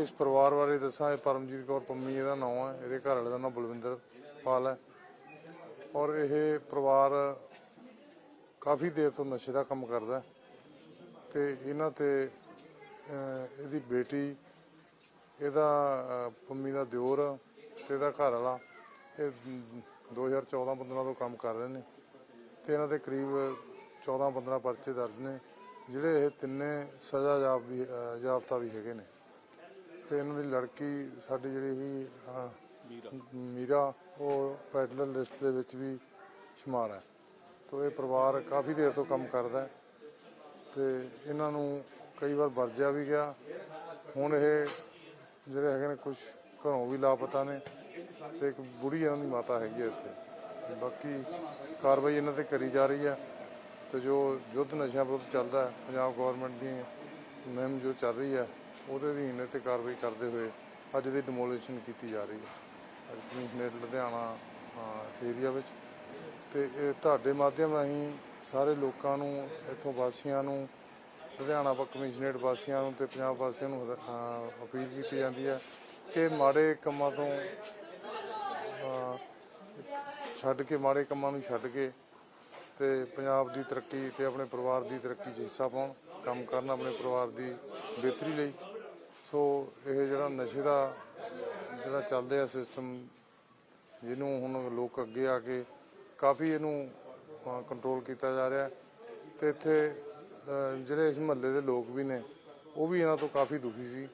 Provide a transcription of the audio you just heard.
ਇਸ ਪਰਿਵਾਰ ਬਾਰੇ ਦੱਸਾਂ, ਇਹ ਪਰਮਜੀਤ ਕੌਰ ਪੰਮੀ, ਇਹਦਾ ਨਾਮ ਹੈ, ਇਹਦੇ ਘਰ ਵਾਲੇ ਦਾ ਨਾਮ ਬਲਵਿੰਦਰ ਪਾਲ ਹੈ। ਔਰ ਇਹ ਪਰਿਵਾਰ ਕਾਫੀ ਦੇਰ ਤੋਂ ਨਸ਼ੇ ਦਾ ਕੰਮ ਕਰਦਾ ਹੈ ਤੇ ਇਹਨਾਂ ਤੇ ਇਹਦੀ ਬੇਟੀ, ਇਹਦਾ ਪੰਮੀ ਦਾ ਦਿਓਰ ਤੇ ਇਹਦਾ ਘਰ ਵਾਲਾ, ਇਹ 2014-15 ਤੋਂ ਕੰਮ ਕਰ ਰਹੇ ਨੇ ਤੇ ਇਹਨਾਂ ਦੇ ਕਰੀਬ 14-15 ਪਰਚੇ ਦਰਜ ਨੇ, ਜਿਹੜੇ ਇਹ ਤਿੰਨੇ ਸਜ਼ਾ ਜਾਬ ਵੀ ਜਾਬਤਾ ਵੀ ਹੈਗੇ ਨੇ। ਤੇ ਇਹਨਾਂ ਦੀ ਲੜਕੀ ਸਾਡੀ ਜਿਹੜੀ ਵੀ ਅਹ, ਮੀਰਾ ਉਹ ਪੈਡਲਰ ਲਿਸਟ ਦੇ ਵਿੱਚ ਵੀ ਸ਼ੁਮਾਰ ਹੈ। ਤੋ ਇਹ ਪਰਿਵਾਰ ਕਾਫੀ ਦੇਰ ਤੋਂ ਕੰਮ ਕਰਦਾ ਹੈ ਤੇ ਇਹਨਾਂ ਨੂੰ ਕਈ ਵਾਰ ਵਰਜਿਆ ਵੀ ਗਿਆ। ਹੁਣ ਇਹ ਜਿਹੜੇ ਹੈਗੇ ਨੇ ਕੁਝ ਘਰੋਂ ਵੀ ਲਾਪਤਾ ਨੇ ਤੇ ਇੱਕ ਬੁੜੀ ਇਹਨਾਂ ਦੀ ਮਾਤਾ ਹੈਗੀ ਹੈ ਇੱਥੇ। ਬਾਕੀ ਕਾਰਵਾਈ ਇਹਨਾਂ ਤੇ ਕਰੀ ਜਾ ਰਹੀ ਹੈ ਤੇ ਜੋ ਯੁੱਧ ਨਸ਼ਿਆਂ ਵਿਰੁੱਧ ਚੱਲਦਾ ਹੈ ਪੰਜਾਬ ਗਵਰਨਮੈਂਟ ਦੀ ਮੁਹਿੰਮ ਜੋ ਚੱਲ ਰਹੀ ਹੈ, ਉਹਦੇ ਅਧੀਨ ਤੇ ਕਾਰਵਾਈ ਕਰਦੇ ਹੋਏ ਅੱਜ ਦੀ ਡਿਮੋਲੀਸ਼ਨ ਕੀਤੀ ਜਾ ਰਹੀ ਹੈ। ਅੱਜ ਕਮਿਸ਼ਨਰ ਲੁਧਿਆਣਾ ਏਰੀਆ ਵਿੱਚ। ਤੇ ਇਹ ਤੁਹਾਡੇ ਮਾਧਿਅਮ ਰਾਹੀਂ ਸਾਰੇ ਲੋਕਾਂ ਨੂੰ, ਇੱਥੋਂ ਵਾਸੀਆਂ ਨੂੰ, ਲੁਧਿਆਣਾ ਕਮਿਸ਼ਨਰੇਟ ਵਾਸੀਆਂ ਨੂੰ ਤੇ ਪੰਜਾਬ ਵਾਸੀਆਂ ਨੂੰ ਅਪੀਲ ਕੀਤੀ ਜਾਂਦੀ ਹੈ ਕਿ ਮਾੜੇ ਕੰਮਾਂ ਤੋਂ ਛੱਡ ਕੇ, ਮਾੜੇ ਕੰਮਾਂ ਨੂੰ ਛੱਡ ਕੇ ਤੇ ਪੰਜਾਬ ਦੀ ਤਰੱਕੀ ਤੇ ਆਪਣੇ ਪਰਿਵਾਰ ਦੀ ਤਰੱਕੀ 'ਚ ਹਿੱਸਾ ਪਾਉਣ, ਕੰਮ ਕਰਨ ਆਪਣੇ ਪਰਿਵਾਰ ਦੀ ਬਿਹਤਰੀ ਲਈ। ਸੋ ਇਹ ਜਿਹੜਾ ਨਸ਼ੇ ਦਾ ਜਿਹੜਾ ਚੱਲ ਰਿਹਾ ਸਿਸਟਮ ਜਿਹਨੂੰ ਹੁਣ ਲੋਕ ਅੱਗੇ ਆ ਕੇ ਕਾਫੀ ਇਹਨੂੰ ਕੰਟਰੋਲ ਕੀਤਾ ਜਾ ਰਿਹਾ ਹੈ। ਤੇ ਇੱਥੇ ਜਿਹੜੇ ਇਸ ਮਹੱਲੇ ਦੇ ਲੋਕ ਵੀ ਨੇ, ਉਹ ਵੀ ਇਹਨਾਂ ਤੋਂ ਕਾਫੀ ਦੁਖੀ ਸੀ।